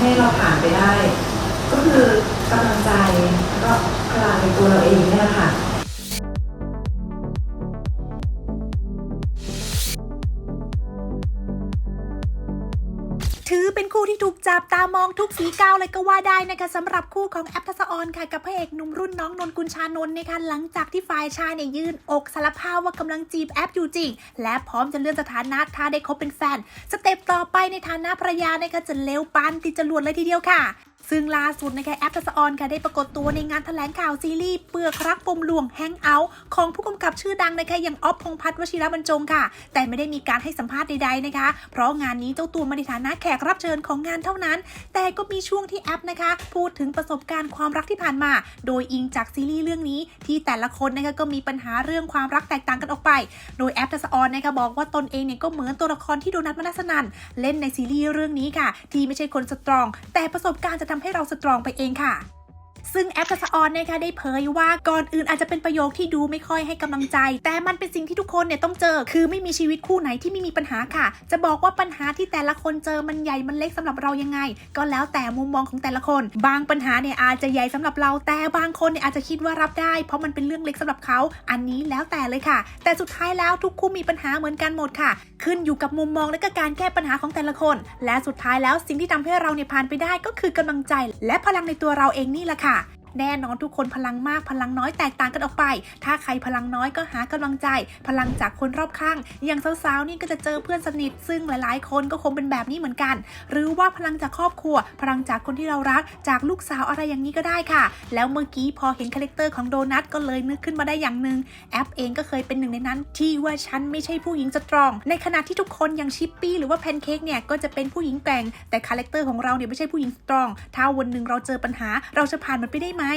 ให้เราผ่านไปได้ ก็คือกำลังใจก็พลังในตัวเราเองเนี่ยแหละค่ะ ถือเป็นคู่ที่ถูกจับตามองทุกสีก้าวเลยก็ว่าได้นะคะสำหรับคู่ของแอปทัศออนค่ะกับพระเอกหนุ่มรุ่นน้องนนกุลชานนท์นะคะหลังจากที่ฝ่ายชายเนี่ยยืนอกสารภาพว่ากำลังจีบแอปอยู่จริง และพร้อมจะเลื่อนสถานะถ้าได้คบเป็นแฟน สเต็ปต่อไปในฐานะภรรยานะคะจะเลวปานติดจรวดเลยทีเดียวค่ะ ซึ่งล่าสุดนะคะแอปทัศออนค่ะได้ปรากฏตัวในงานแถลงข่าวซีรีส์เปลือกรักปมหลวงแฮงเอาท์ของผู้กำกับชื่อดังนะคะอย่างออฟพงษ์พัฒน์วชิระบรรจงค่ะ แต่ไม่ได้มีการให้สัมภาษณ์ใดๆนะคะ เพราะงานนี้เจ้าตัวมาในฐานะแขกรับเชิญของงานเท่านั้น แต่ก็มีช่วงที่แอปนะคะ พูดถึงประสบการณ์ความรักที่ผ่านมา โดยอิงจากซีรีส์เรื่องนี้ที่แต่ละคนนะคะก็มีปัญหาเรื่องความรักแตกต่างกันออกไป โดยแอปทัศออนนะคะบอกว่าตนเองเนี่ยก็เหมือนตัวละครที่โดนัทมนัสนันเล่นในซีรีส์เรื่องนี้ค่ะ ที่ไม่ใช่คนสตรอง แต่ประสบการณ์จะทำให้เราสตรองไปเองค่ะ ซึ่งแอปทัศออนนะคะได้เผยว่าก่อนอื่นอาจจะเป็นประโยคที่ดูไม่ค่อยให้กำลังใจ แต่มันเป็นสิ่งที่ทุกคนเนี่ยต้องเจอ คือไม่มีชีวิตคู่ไหนที่ไม่มีปัญหาค่ะ จะบอกว่าปัญหาที่แต่ละคนเจอมันใหญ่มันเล็กสำหรับเรายังไง ก็แล้วแต่มุมมองของแต่ละคน บางปัญหาเนี่ยอาจจะใหญ่สำหรับเราแต่บางคนเนี่ยอาจจะคิดว่ารับได้ เพราะมันเป็นเรื่องเล็กสำหรับเขา อันนี้แล้วแต่เลยค่ะ แต่สุดท้ายแล้วทุกคู่มีปัญหาเหมือนกันหมดค่ะ ขึ้นอยู่กับมุมมองและก็การแก้ปัญหาของแต่ละคน และสุดท้ายแล้วสิ่งที่ทำให้เราเนี่ยผ่านไปได้ก็คือกำลังใจ และพลังในตัวเราเองนี่แหละค่ะ แน่นอนทุกคนพลังมากพลังน้อยแตกต่างกันออกไป ถ้าใครพลังน้อยก็หากำลังใจ พลังจากคนรอบข้าง อย่างสาวๆนี่ก็จะเจอเพื่อนสนิท ซึ่งหลายๆ คนก็คงเป็นแบบนี้เหมือนกัน หรือว่าพลังจากครอบครัว พลังจากคนที่เรารัก จากลูกสาวอะไรอย่างนี้ก็ได้ค่ะ แล้วเมื่อกี้พอเห็นคาแรคเตอร์ของโดนัทก็เลยนึกขึ้นมาได้อย่างหนึ่งแอปเองก็เคยเป็นหนึ่งในนั้น ที่ว่าฉันไม่ใช่ผู้หญิงสตรอง ในขณะที่ทุกคนอย่างชิปปี้หรือว่าแพนเค้กเนี่ยก็จะเป็นผู้หญิงแกร่งแต่คาแรคเตอร์ของเราเนี่ยไม่ใช่ผู้หญิงสตรอง ถ้าวันหนึ่งเราเจอปัญหาเราจะผ่านมันไปได้ไหม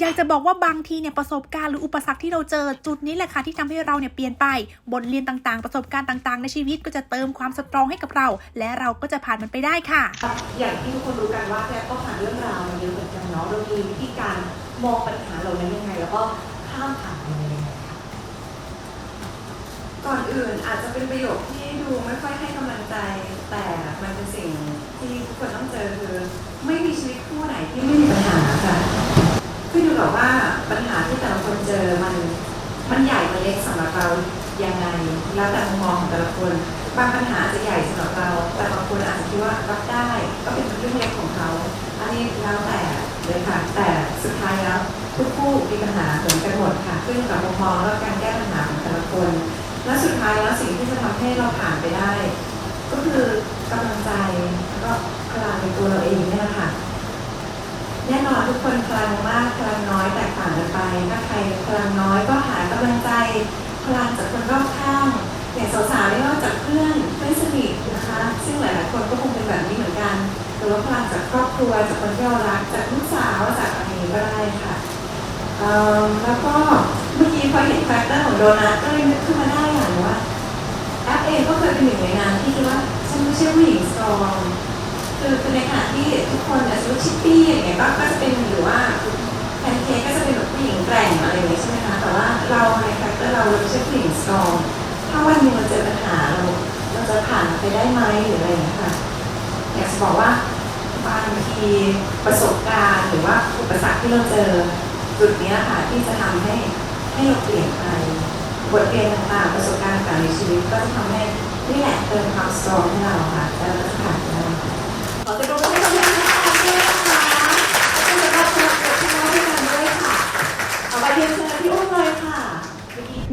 อยากจะบอกว่าบางทีเนี่ยประสบการณ์หรืออุปสรรคที่เราเจอจุดนี้แหละค่ะที่ทำให้เราเนี่ยเปลี่ยนไป บทเรียนต่างๆ ประสบการณ์ต่างๆ ในชีวิตก็จะเติมความสตรองให้กับเรา และเราก็จะผ่านมันไปได้ค่ะ อย่างที่ทุกคนรู้กันว่าแกก็ผ่านเรื่องราวมาเยอะเหมือนกันเนาะเรามีวิธีการมองปัญหาเรานั้นยังไง แล้วก็ข้ามผ่านมันยังไง ก่อนอื่นอาจจะเป็นประโยคที่ดูไม่ค่อยให้กำลังใจ แต่มันเป็นสิ่งที่ทุกคนต้องเจอคือ ไม่มีชีวิตคู่ไหนที่ไม่มีปัญหาค่ะขึ้นอยู่กับว่าปัญหาที่แต่ละคนเจอมันมันใหญ่มันเล็กสำหรับเรายังไงแล้วแต่มุมมองของแต่ละคนบางปัญหาอาจจะใหญ่สำหรับเรา แต่บางคนอาจจะคิดว่ารับได้ ก็เป็นเรื่องเล็กของเขา อันนี้แล้วแต่เลยค่ะ แต่สุดท้ายแล้วทุกคู่มีปัญหาเหมือนกันหมดค่ะ ขึ้นอยู่กับมุมมองและการแก้ปัญหาของแต่ละคน และสุดท้ายแล้วสิ่งที่จะทำให้เราผ่านไปได้ ก็คือกำลังใจแล้วก็พลังในตัวเราเองเนี่ยแหละค่ะแน่นอนทุกคนพลังมากพลังน้อยแตกต่างกันไปถ้าใครพลังน้อยก็หากำลังใจ พลังจากคนรอบข้างอย่างสาวๆนี่ก็จากเพื่อนเพื่อนสนิทนะคะ ซึ่งหลายๆคนก็คงเป็นแบบนี้เหมือนกันหรือว่าพลังจากครอบครัวจากคนที่เรารักจากลูกสาวจากอะไรก็ได้ค่ะแล้วก็เมื่อกี้พอเห็นแรคเตอร์ของโดนัทก็เลยนึกขึ้นมาได้อย่างว่าแอป เองก็เคยเป็นหนึ่งในงานที่คิดว่าฉันไม่ใช่ผู้หญิงสตรองคือคือในขณะที่ทุกคนเนี่ยสมมติชิปปี้อย่างเงี้ยก็ก็จะเป็นหรือว่าแพนเค้กก็จะเป็นแบบผู้หญิงแกร่งอะไรอย่างเงี้ยใช่ไหมคะแต่ว่าเราในคาแรคเตอร์เราเราไม่ใช่ผู้หญิงสตรอง ถ้าวันหนึงเราเจอปัญหาเราเราจะผ่านไปได้ไหมหรืออะไรอย่างเงี้ยค่ะอยากจะบอกว่าบางทีประสบการณ์ หรือว่าอุปสรรคที่เราเจอจุดเนี้ยค่ะที่จะทำให้ให้เราเปลี่ยน บทเรียนต่างๆประสบการณ์ต่างๆในชีวิตก็จะทำให้นี่แหละเติมความสตรองให้เราค่ะแล้วเราจะผ่านไปได้ค่ะขอเสียงปรบมือให้กับพี่นัทด้วยนะคะแล้วก็สำหรับสำหรับทน้องด้วยกันด้วยค่ะเอาไปเรียนเชิญพี่อุ้มเลยค่ะ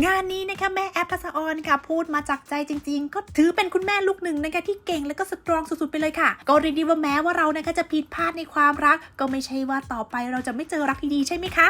งานนี้นะคะแม่แอปทัศออนค่ะพูดมาจากใจจริง ๆ ก็ถือเป็นคุณแม่ลูกหนึ่งนะคะที่เก่งและก็สตรองสุดๆไปเลยค่ะ ก็เรียกได้ว่าแม้ว่าเรานะคะจะผิดพลาดในความรัก ก็ไม่ใช่ว่าต่อไปเราจะไม่เจอรักดีๆใช่ไหมคะ